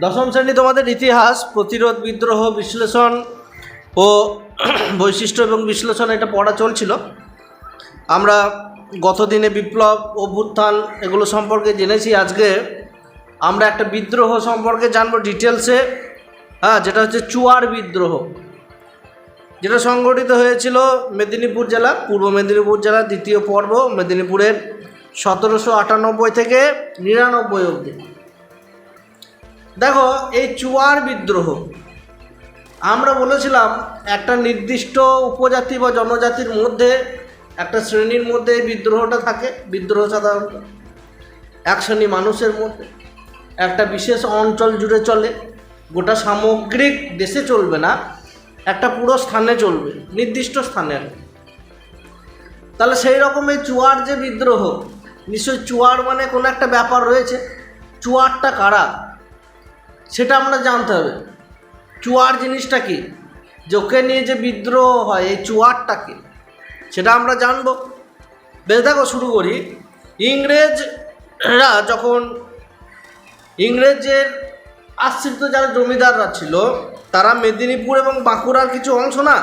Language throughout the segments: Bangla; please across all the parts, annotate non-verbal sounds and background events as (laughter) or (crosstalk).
দশম শ্রেণি তোমাদের ইতিহাস, প্রতিরোধ বিদ্রোহ, বিশ্লেষণ ও (clears throat) বৈশিষ্ট্য এবং বিশ্লেষণ এটা পড়া চলছিল। আমরা গত দিনে বিপ্লব, অভ্যুত্থান এগুলো সম্পর্কে জেনেছি। আজকে আমরা একটা বিদ্রোহ সম্পর্কে জানব ডিটেলসে হ্যাঁ যেটা হচ্ছে চুয়ার বিদ্রোহ। যেটা সংগঠিত হয়েছিল মেদিনীপুর জেলা, পূর্ব মেদিনীপুর জেলার দ্বিতীয় পর্ব, মেদিনীপুরের সতেরোশো আটানব্বই থেকে নিরানব্বই অবধি। দেখো, এই চুয়ার বিদ্রোহ। আমরা বলেছিলাম, একটা নির্দিষ্ট উপজাতি বা জনজাতির মধ্যে, একটা শ্রেণির মধ্যে এই বিদ্রোহটা থাকে। বিদ্রোহ সাধারণত এক শ্রেণি মানুষের মধ্যে। একটা বিশেষ অঞ্চল জুড়ে চলে। গোটা সামগ্রিক দেশে চলবে না। একটা পুরো স্থানে চলবে। নির্দিষ্ট স্থানে তাহলে সেই রকম এই চুয়ার যে বিদ্রোহ, নিশ্চয়ই চুয়ার মানে কোনো একটা ব্যাপার রয়েছে। চুয়ারটা কারা? সেটা আমরা জানতে হবে। চুয়ার জিনিসটা কি? যোকে নিয়ে যে বিদ্রোহ হয়, এই চুয়ারটা কি? সেটা আমরা জানব। বেশ, দেখো, শুরু করি। ইংরেজরা যখন ইংরেজের আশ্রিত যারা জমিদাররা ছিল, তারা মেদিনীপুর এবং বাঁকুড়ার কিছু অংশ না,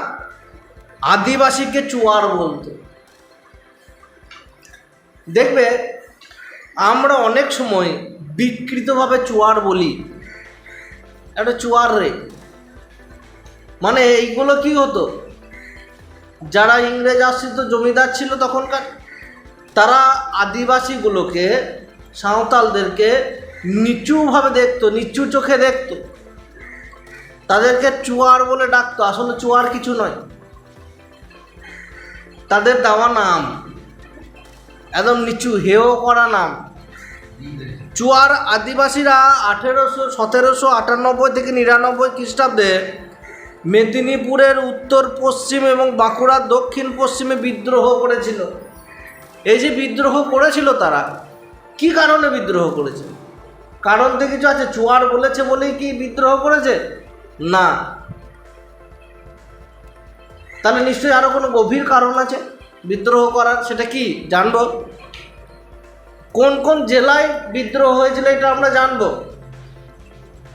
আদিবাসীকে চুয়ার বলতো। দেখবে, আমরা অনেক সময় বিকৃতভাবে চুয়ার বলি। একটা চুয়ার রে। মানে এইগুলো কি হতো? যারা ইংরেজ আশ্রিত জমিদার ছিল তখনকার, তারা আদিবাসীগুলোকে, সাঁওতালদেরকে নিচুভাবে দেখতো, নিচু চোখে দেখতো। তাদেরকে চুয়ার বলে ডাকতো, আসলে চুয়ার কিছু নয়। তাদের দেওয়া নাম, একদম নিচু, হেয় করা নাম। চুয়ার আদিবাসীরা আঠেরোশো, সতেরোশো আটানব্বই থেকে নিরানব্বই খ্রিস্টাব্দে মেদিনীপুরের উত্তর পশ্চিম এবং বাঁকুড়ার দক্ষিণ পশ্চিমে বিদ্রোহ করেছিল। এই যে বিদ্রোহ করেছিল তারা, কি কারণে বিদ্রোহ করেছে? কারণ তো কিছু আছে, চুয়ার বলেছে বলেই কি বিদ্রোহ করেছে? না। তাহলে নিশ্চয়ই আরও কোনো গভীর কারণ আছে বিদ্রোহ করার, সেটা কি? জানব। কোন কোন জেলায় বিদ্রোহ হয়েছিল এটা আমরা জানব।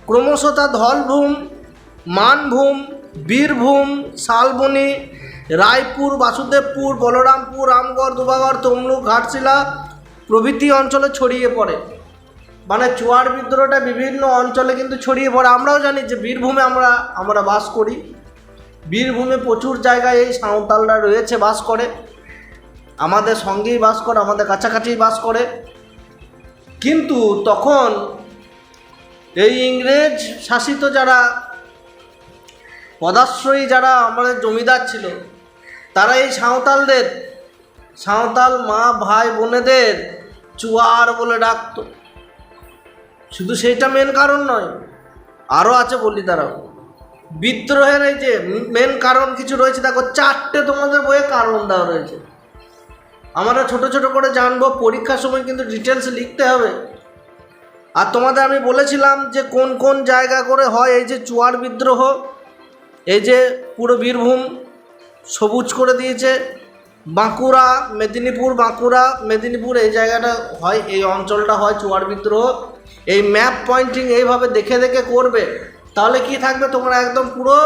ক্রমশ তা ধলভূম, মানভূম, বীরভূম, শালবনি, রায়পুর, বাসুদেবপুর, বলরামপুর, রামগড়, দুবাগড়, তমলুক, ঘাটশিলা প্রভৃতি অঞ্চলে ছড়িয়ে পড়ে। মানে চুয়ার বিদ্রোহটা বিভিন্ন অঞ্চলে কিন্তু ছড়িয়ে পড়ে। আমরাও জানি যে বীরভূমে আমরা আমরা বাস করি। বীরভূমে প্রচুর জায়গায় এই সাঁওতালরা রয়েছে, বাস করে। আমাদের সঙ্গেই বাস করে, আমাদের কাছাকাছি বাস করে। কিন্তু তখন এই ইংরেজ শাসিত যারা, পদাশ্রয়ী যারা আমাদের জমিদার ছিল, তারা এই সাঁওতালদের, সাঁওতাল মা, ভাই, বোনেদের চুয়ার বলে ডাকতো। শুধু সেইটা মেন কারণ নয় আরও আছে বলি তারাও বিদ্রোহের এই যে মেন কারণ কিছু রয়েছে, দেখো, চারটে তোমাদের বইয়ে কারণ দেওয়া রয়েছে। আমরা ছোট ছোট করে জানব, পরীক্ষার সময় কিন্তু ডিটেলস লিখতে হবে। আর তোমাদের আমি বলেছিলাম যে কোন কোন জায়গা করে হয়, এই যে চুয়ার বিদ্রোহ, এই যে পুরো বীরভূম সবুজ করে দিয়েছে, বাঁকুড়া, মেদিনীপুর বাঁকুড়া, মেদিনীপুর, এই জায়গাটা হয়, এই অঞ্চলটা হয় চুয়ার বিদ্রোহ। এই ম্যাপ পয়েন্টিং এইভাবে দেখে দেখে করবে, তাহলে কি থাকবে? তোমরা একদম পুরো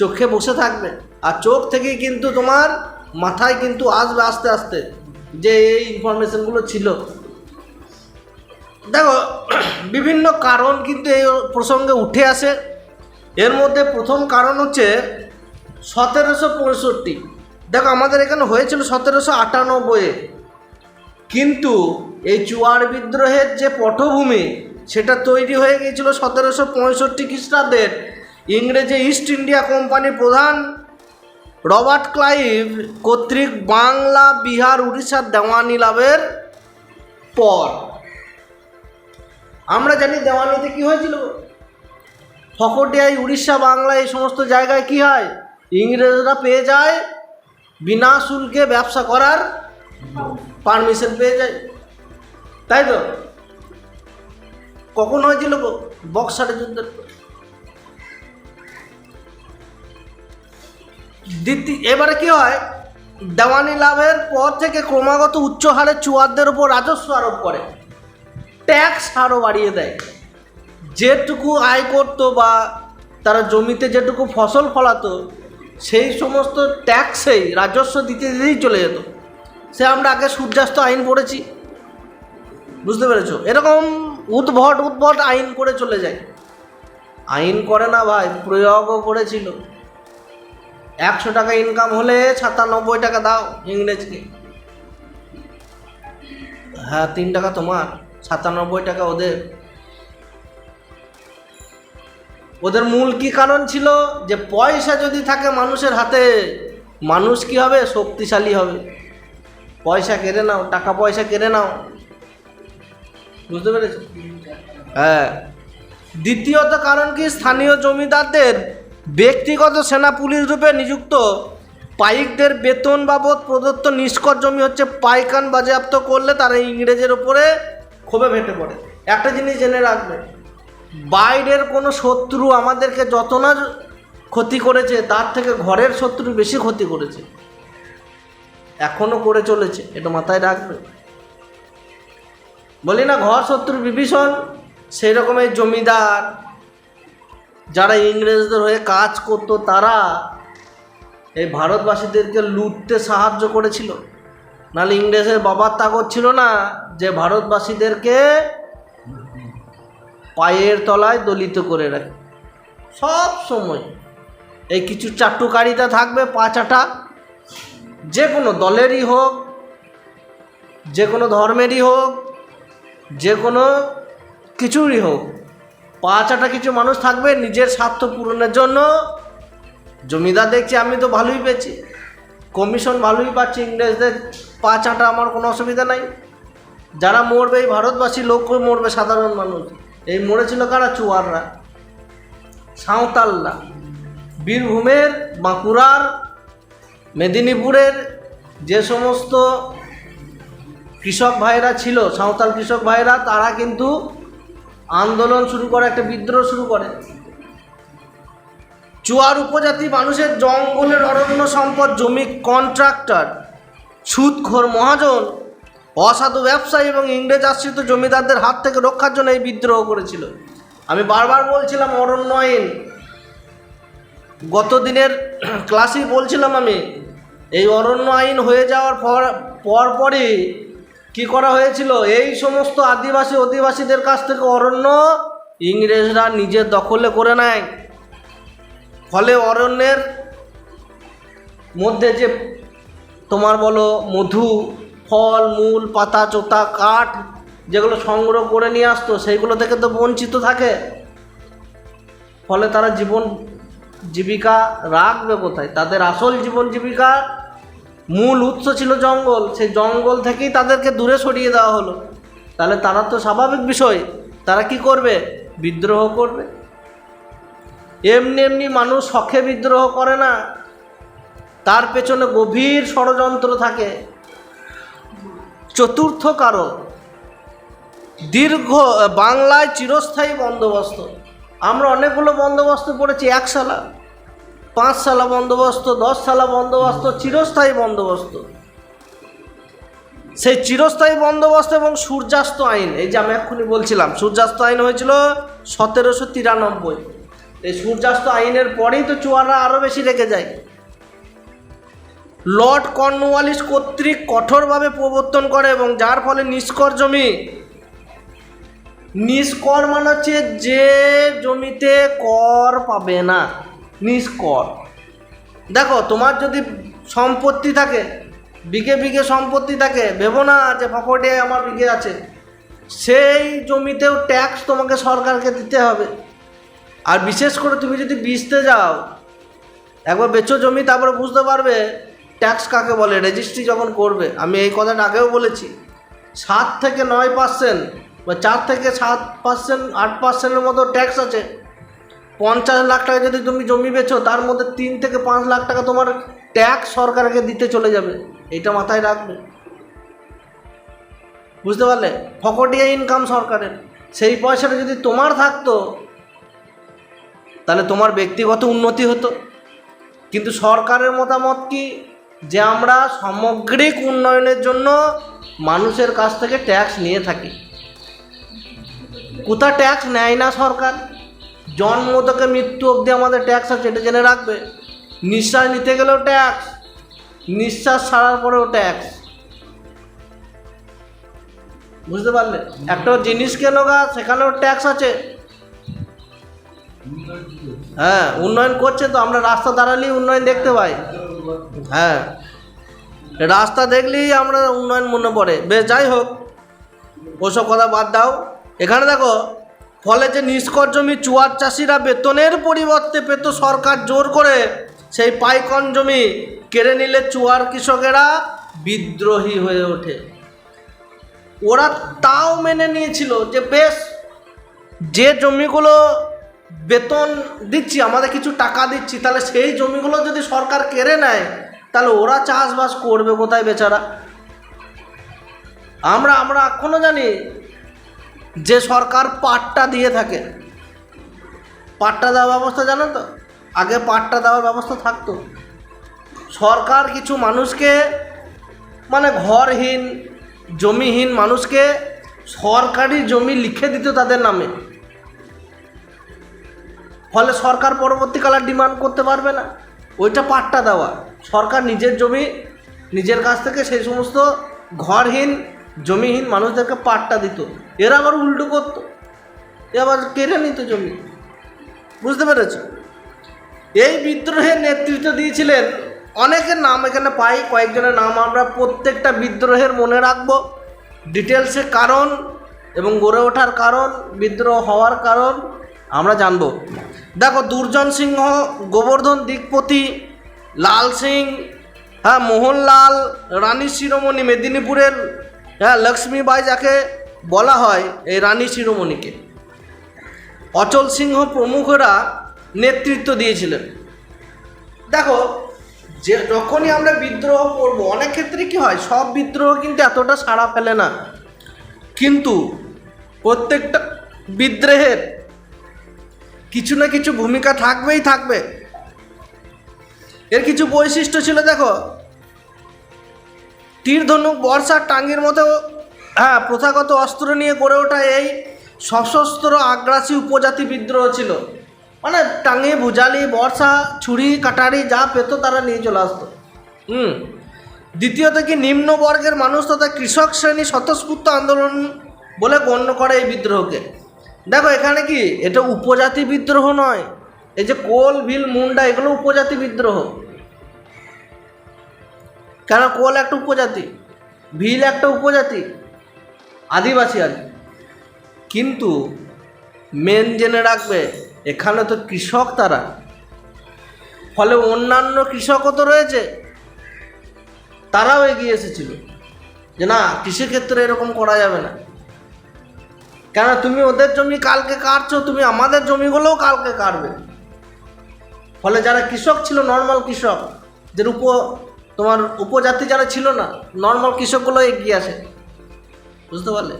চোখে বসে থাকবে। আর চোখ থেকেই কিন্তু তোমার মাথায় কিন্তু আসবে আস্তে আস্তে যে এই ইনফরমেশনগুলো ছিল। দেখো, বিভিন্ন কারণ কিন্তু এই প্রসঙ্গে উঠে আসে। এর মধ্যে প্রথম কারণ হচ্ছে সতেরোশো পঁয়ষট্টি। দেখো, আমাদের এখানে হয়েছিল সতেরোশো আটানব্বইয়ে কিন্তু এই চুয়ার বিদ্রোহের যে পটভূমি, সেটা তৈরি হয়ে গিয়েছিল সতেরোশো পঁয়ষট্টি খ্রিস্টাব্দের। ইংরেজি ইস্ট ইন্ডিয়া কোম্পানির প্রধান রবার্ট ক্লাইভ কর্তৃক বাংলা, বিহার উড়িষ্যার দেওয়ানি লাভের পর। আমরা জানি দেওয়ানিতে কি হয়েছিল? ফকটিয়ায় উড়িষ্যা, বাংলা এই সমস্ত জায়গায় কি হয়? ইংরেজরা পেয়ে যায়, বিনা শুল্কে ব্যবসা করার পারমিশন পেয়ে যায়। তাই তো? কখন হয়েছিল? বক্সারের যুদ্ধের দ্বিতীয় এবারে কি হয়? দেওয়ানি লাভের পর থেকে ক্রমাগত উচ্চ হারে চুয়ারদের ওপর রাজস্ব আরোপ করে। ট্যাক্স আরও বাড়িয়ে দেয়। যেটুকু আয় করতো বা তারা জমিতে যেটুকু ফসল ফলাতো, সেই সমস্ত ট্যাক্সেই রাজস্ব দিতে দিতেই চলে যেত। সে আমরা আগে সূর্যাস্ত আইন পড়েছি। বুঝতে পেরেছ? এরকম উদ্ভট উদ্ভট আইন করে চলে যায়। আইন করে না ভাই, প্রয়োগও করেছিল। একশো টাকা ইনকাম হলে সাতানব্বই টাকা দাও ইংরেজকে। হ্যাঁ তিন টাকা তোমার, সাতানব্বই টাকা ওদের। ওদের মূল কি কারণ ছিল? যে পয়সা যদি থাকে মানুষের হাতে, মানুষ কি হবে? শক্তিশালী হবে। পয়সা কেড়ে নাও, টাকা পয়সা কেড়ে নাও। বুঝতে পেরেছ? হ্যাঁ। দ্বিতীয়ত কারণ কি? স্থানীয় জমিদারদের ব্যক্তিগত সেনা পুলিশ রূপে নিযুক্ত পাইকদের বেতন বাবদ প্রদত্ত নিষ্কর জমি হচ্ছে পাইকান বাজেয়াপ্ত করলে তারা ইংরেজের ওপরে ক্ষোভে ভেটে পড়ে। একটা জিনিস জেনে রাখবে, বাইরের কোনো শত্রু আমাদেরকে যত না ক্ষতি করেছে, তার থেকে ঘরের শত্রু বেশি ক্ষতি করেছে। এখনও করে চলেছে, এটা মাথায় রাখবে। বলি না, ঘর শত্রু বিভীষণ, সেই রকম এই জমিদার যারা ইংরেজদের হয়ে কাজ করতো, তারা এই ভারতবাসীদেরকে লুটতে সাহায্য করেছিল। নাহলে ইংরেজের বাবার তাগত ছিল না যে ভারতবাসীদেরকে পায়ের তলায় দলিত করে রাখে। সব সময় এই কিছু চাট্টুকারিতা থাকবে পাঁচাটা যে কোনো দলেরই হোক, যে কোনো ধর্মেরই হোক, যে কোনো কিছুরই হোক পাঁচাটা কিছু মানুষ থাকবে নিজের স্বার্থ পূরণের জন্য। জমিদার দেখছি আমি তো ভালোই পেয়েছি। কমিশন ভালোই পাচ্ছি, ইংরেজদের পাঁচ আটা আমার কোনো অসুবিধা নাই। যারা মরবে এই ভারতবাসী লোক মরবে সাধারণ মানুষ। এই মরেছিল কারা? চুয়াররা। সাঁওতালরা। বীরভূমের, বাঁকুড়ার, মেদিনীপুরের যে সমস্ত কৃষক ভাইরা ছিল, সাঁওতাল কৃষক ভাইরা, তারা কিন্তু আন্দোলন শুরু করে, একটা বিদ্রোহ শুরু করে। চুয়ার উপজাতি মানুষের জঙ্গলের অরণ্য সম্পদ, জমি কন্ট্রাক্টর সুদখোর মহাজন, অসাধু ব্যবসায়ী এবং ইংরেজ আশ্রিত জমিদারদের হাত থেকে রক্ষার জন্য এই বিদ্রোহ করেছিল। আমি বারবার বলছিলাম, অরণ্য আইন। গত দিনের ক্লাসেই বলছিলাম আমি, এই অরণ্য আইন হয়ে যাওয়ার পর পরপরই কী করা হয়েছিল? এই সমস্ত আদিবাসী অধিবাসীদের কাছ থেকে অরণ্য ইংরেজরা নিজের দখলে করে নেয়। ফলে অরণ্যের মধ্যে যে তোমার বলো মধু, ফল, মূল, পাতা, চোতা, কাঠ যেগুলো সংগ্রহ করে নিয়ে আসতো, সেইগুলো থেকে তো বঞ্চিত থাকে। ফলে তারা জীবন জীবিকা রাখবে কোথায়? তাদের আসল জীবন জীবিকা মূল উৎস ছিল জঙ্গল। সেই জঙ্গল থেকেই তাদেরকে দূরে সরিয়ে দেওয়া হলো। তাহলে তারা তো স্বাভাবিক বিষয়। তারা কি করবে? বিদ্রোহ করবে। এমনি এমনি মানুষ শখে বিদ্রোহ করে না। তার পেছনে গভীর ষড়যন্ত্র থাকে। চতুর্থ কারণ, দীর্ঘ, বাংলায় চিরস্থায়ী বন্দোবস্ত। আমরা অনেকগুলো বন্দোবস্ত পড়েছি এক সালা পাঁচ সালা বন্দোবস্ত দশ সালা বন্দোবস্ত, চিরস্থায়ী বন্দোবস্ত। সেই চিরস্থায়ী বন্দোবস্ত এবং সূর্যাস্ত আইন, এই যে আমি এক্ষুনি বলছিলাম, সূর্যাস্ত আইন হয়েছিল সতেরোশো তিরানব্বই। এই সূর্যাস্ত আইনের পরেই তো চুয়াররা আরও বেশি রেখে যায়। লর্ড কর্নওয়ালিস কর্তৃক কঠোরভাবে প্রবর্তন করে এবং যার ফলে নিষ্কর জমি, নিষ্কর মানে হচ্ছে যে জমিতে কর পাবে না। নিষ্কর দেখো, তোমার যদি সম্পত্তি থাকে, বিঘে বিঘে সম্পত্তি থাকে, ভেবো না যে ফকটে আমার বিঘে আছে, সেই জমিতেও ট্যাক্স তোমাকে সরকারকে দিতে হবে। আর বিশেষ করে তুমি যদি বেচতে যাও, একবার বেচো জমি, তারপরে বুঝতে পারবে ট্যাক্স কাকে বলে রেজিস্ট্রি যখন করবে। আমি এই কথাটা আগেও বলেছি, সাত থেকে নয় পার্সেন্ট বা চার থেকে সাত পার্সেন্ট আট পার্সেন্টের মতো ট্যাক্স আছে। পঞ্চাশ লাখ টাকা যদি তুমি জমি বেছো তার মধ্যে তিন থেকে পাঁচ লাখ টাকা তোমার ট্যাক্স সরকারকে দিতে চলে যাবে। এটা মাথায় রাখবে। বুঝতে পারলে? ফকটিয়া ইনকাম সরকারের। সেই পয়সাটা যদি তোমার থাকতো, তাহলে তোমার ব্যক্তিগত উন্নতি হতো। কিন্তু সরকারের মতামত কি? যে আমরা সামগ্রিক উন্নয়নের জন্য মানুষের কাছ থেকে ট্যাক্স নিয়ে থাকি। কোথা ট্যাক্স নেয় না সরকার? জন্ম থেকে মৃত্যু অবধি আমাদের ট্যাক্স আছে, এটা জেনে রাখবে। নিঃশ্বাস নিতে গেলেও ট্যাক্স নিঃশ্বাস ছাড়ার পরেও ট্যাক্স বুঝতে পারলে? একটা জিনিস কেন গা, সেখানেও ট্যাক্স আছে। হ্যাঁ উন্নয়ন করছে তো, আমরা রাস্তা দাঁড়ালেই উন্নয়ন দেখতে পাই। হ্যাঁ রাস্তা দেখলেই আমরা উন্নয়ন মনে পড়ে। বেশ, যাই হোক, ওসব কথা বাদ দাও। এখানে দেখো ফলে যে নিষ্কর জমি চুয়ার চাষিরা বেতনের পরিবর্তে পেত সরকার জোর করে, সেই পাইকন জমি কেড়ে নিলে চুয়ার কৃষকেরা বিদ্রোহী হয়ে ওঠে। ওরা তাও মেনে নিয়েছিল যে বেশ, যে জমিগুলো বেতন দিচ্ছি, আমাদের কিছু টাকা দিচ্ছি, তাহলে সেই জমিগুলো যদি সরকার কেড়ে নেয়, তাহলে ওরা চাষবাস করবে কোথায় বেচারা? আমরা আমরা এখনও জানি যে সরকার পাট্টা দিয়ে থাকে। পাট্টা দেওয়ার ব্যবস্থা জানো তো? আগে পাট্টা দেওয়ার ব্যবস্থা থাকতো। সরকার কিছু মানুষকে মানে ঘরহীন, জমিহীন মানুষকে সরকারি জমি লিখে দিত তাদের নামে। ফলে সরকার পরবর্তীকালে ডিমান্ড করতে পারবে না। ওইটা পাট্টা দেওয়া। সরকার নিজের জমি, নিজের কাছ থেকে সেই সমস্ত ঘরহীন, জমিহীন মানুষদেরকে পাট্টা দিত। এরা আবার উল্টো করতো। এ আবার কেড়ে নিত জমি। বুঝতে পেরেছ? এই বিদ্রোহের নেতৃত্ব দিয়েছিলেন অনেকের নাম এখানে পাই, কয়েকজনের নাম আমরা। প্রত্যেকটা বিদ্রোহের মনে রাখব। ডিটেলসে কারণ এবং গড়ে ওঠার কারণ, বিদ্রোহ হওয়ার কারণ আমরা জানব। দেখো, দুর্জন সিংহ, গোবর্ধন দিকপতি লাল সিং হ্যাঁ মোহনলাল, রানী শিরোমণি, মেদিনীপুরের হ্যাঁ লক্ষ্মীবাই যাকে বলা হয় এই রানী শিরোমণিকে। অচল সিংহ প্রমুখরা নেতৃত্ব দিয়েছিলেন। দেখো, যে যখনই আমরা বিদ্রোহ করব, অনেক ক্ষেত্রে কি হয়, সব বিদ্রোহ কিন্তু এতটা সাড়া ফেলে না। কিন্তু প্রত্যেকটা বিদ্রোহের কিছু না কিছু ভূমিকা থাকবেই থাকবে। এর কিছু বৈশিষ্ট্য ছিল, দেখো তীর ধনুক বর্ষার টাঙ্গির মতো হ্যাঁ প্রথাগত অস্ত্র নিয়ে গড়ে ওঠা এই সশস্ত্র আগ্রাসী উপজাতি বিদ্রোহ ছিল। মানে টাঙ্গি ভুজালি, বর্ষা, ছুরি, কাটারি যা পেতো তারা নিয়ে চলে আসতো। হুম। দ্বিতীয়ত কি নিম্নবর্গের মানুষ তথা কৃষক শ্রেণি স্বতঃস্ফূর্ত আন্দোলন বলে গণ্য করে এই বিদ্রোহকে? দেখো, এখানে কি এটা উপজাতি বিদ্রোহ নয়, এই যে কোল ভিল মুন্ডা, এগুলো উপজাতি বিদ্রোহ। কেন কোল একটা উপজাতি? ভিল একটা উপজাতি? আদিবাসী আর কিন্তু মেন জেনে রাখবে, এখানে তো কৃষক তারা। ফলে অন্যান্য কৃষকও তো রয়েছে। তারাও এগিয়ে এসেছিল। যে না কৃষিক্ষেত্রে এরকম করা যাবে না। কেন তুমি ওদের জমি কালকে কাটছো, তুমি আমাদের জমিগুলোও কালকে কাটবে। ফলে যারা কৃষক ছিল নর্মাল কৃষক যে উপ তোমার উপজাতি যারা ছিল না নর্মাল কৃষকগুলো এগিয়ে আসে। বুঝতে পারলে?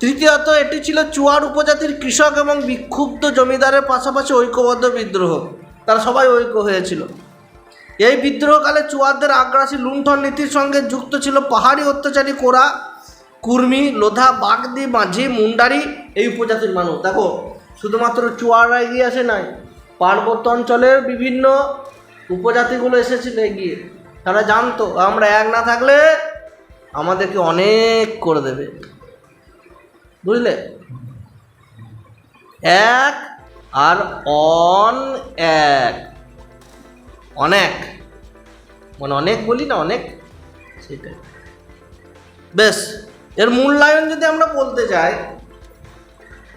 তৃতীয়ত, এটি ছিল চুয়ার উপজাতির কৃষক এবং বিক্ষুব্ধ জমিদারের পাশাপাশি ঐক্যবদ্ধ বিদ্রোহ। তারা সবাই ঐক্য হয়েছিল। এই বিদ্রোহকালে চুয়ারদের আগ্রাসী লুণ্ঠন নীতির সঙ্গে যুক্ত ছিল পাহাড়ি অত্যাচারী কোরা, কুর্মি, লোধা, বাগদি, মাঝি, মুন্ডারি, এই উপজাতির মানুষ। দেখো, শুধুমাত্র চুয়াররা এগিয়ে আসে নাই, পার্বত্য অঞ্চলের বিভিন্ন উপজাতিগুলো এসেছিল এগিয়ে। তারা জানতো, আমরা এক না থাকলে আমাদেরকে অনেক করে দেবে। বুঝলে? এক আর অন এক। অনেক। মানে অনেক বলি না, অনেক? সেটাই। বেশ, এর মূল্যায়ন যদি আমরা বলতে যাই,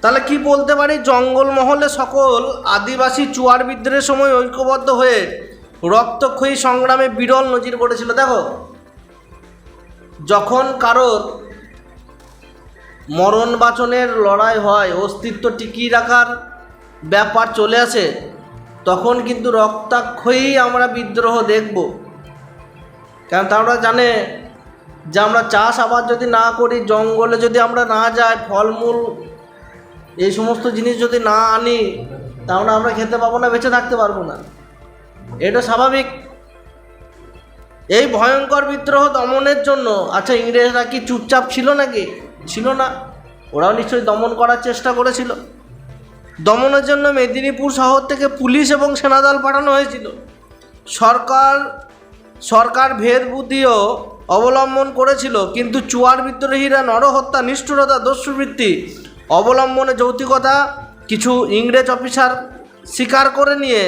তাহলে কি বলতে পারি? জঙ্গলমহলে সকল আদিবাসী চুয়ার বিদ্রোহের সময় ঐক্যবদ্ধ হয়ে রক্তক্ষয়ী সংগ্রামে বিরল নজির পড়েছিল। দেখো যখন কারোর মরণ বাচনের লড়াই হয়, অস্তিত্ব টিকিয়ে রাখার ব্যাপার চলে আসে, তখন কিন্তু রক্তাক্ষয়ী আমরা বিদ্রোহ দেখব। কারণ তারা জানে যে আমরা চাষ আবাদ যদি না করি, জঙ্গলে যদি আমরা না যাই, ফলমূল, এই সমস্ত জিনিস যদি না আনি, তাহলে আমরা খেতে পাবো না, বেঁচে থাকতে পারব না। এটা স্বাভাবিক। এই ভয়ঙ্কর বিদ্রোহ দমনের জন্য। আচ্ছা ইংরেজরা কি চুপচাপ ছিল নাকি? ছিল না। ওরাও নিশ্চয়ই দমন করার চেষ্টা করেছিল। দমনের জন্য মেদিনীপুর শহর থেকে পুলিশ এবং সেনাদল পাঠানো হয়েছিল। সরকার সরকার ভেদ বুদ্ধিও অবলম্বন করেছিল, কিন্তু চুয়ার বিদ্রোহীরা নরহত্যা, নিষ্ঠুরতা, দস্যুবৃত্তি অবলম্বনে যৌতিকতা, কিছু ইংরেজ অফিসার স্বীকার করে নিয়ে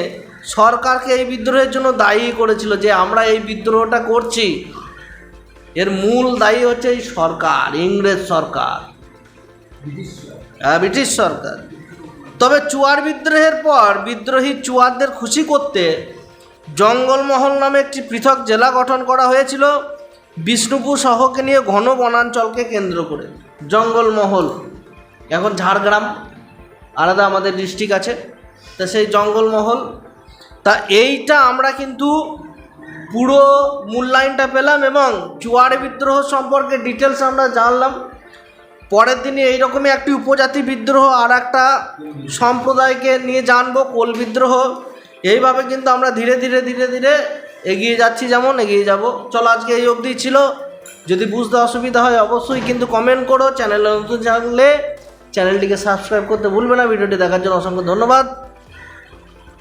সরকারকে এই বিদ্রোহের জন্য দায়ী করেছিল যে আমরা এই বিদ্রোহটা করছি। এর মূল দায়ী হচ্ছে এই সরকার, ইংরেজ সরকার। হ্যাঁ ব্রিটিশ সরকার। তবে চুয়ার বিদ্রোহের পর বিদ্রোহী চুয়ারদের খুশি করতে জঙ্গলমহল নামে একটি পৃথক জেলা গঠন করা হয়েছিল। বিষ্ণুপুর শহরকে নিয়ে ঘন বনাঞ্চলকে কেন্দ্র করে। জঙ্গলমহল, এখন ঝাড়গ্রাম, আলাদা আমাদের ডিস্ট্রিক্ট আছে। তা সেই জঙ্গলমহল তা এইটা আমরা কিন্তু পুরো মূল্যায়নটা পেলাম এবং চুয়ার বিদ্রোহ সম্পর্কে ডিটেলস আমরা জানলাম। পরের দিনে এইরকমই একটি উপজাতি বিদ্রোহ আর একটা সম্প্রদায়কে নিয়ে জানব কোল বিদ্রোহ। এইভাবে কিন্তু আমরা ধীরে ধীরে ধীরে ধীরে এগিয়ে যাচ্ছি যেমন এগিয়ে যাব। চলো আজকে এই অবধি ছিল। যদি বুঝতে অসুবিধা হয় অবশ্যই কিন্তু কমেন্ট করো। চ্যানেলে নতুন জানলে চ্যানেলটিকে সাবস্ক্রাইব করতে ভুলবে না। ভিডিওটি দেখার জন্য অসংখ্য ধন্যবাদ।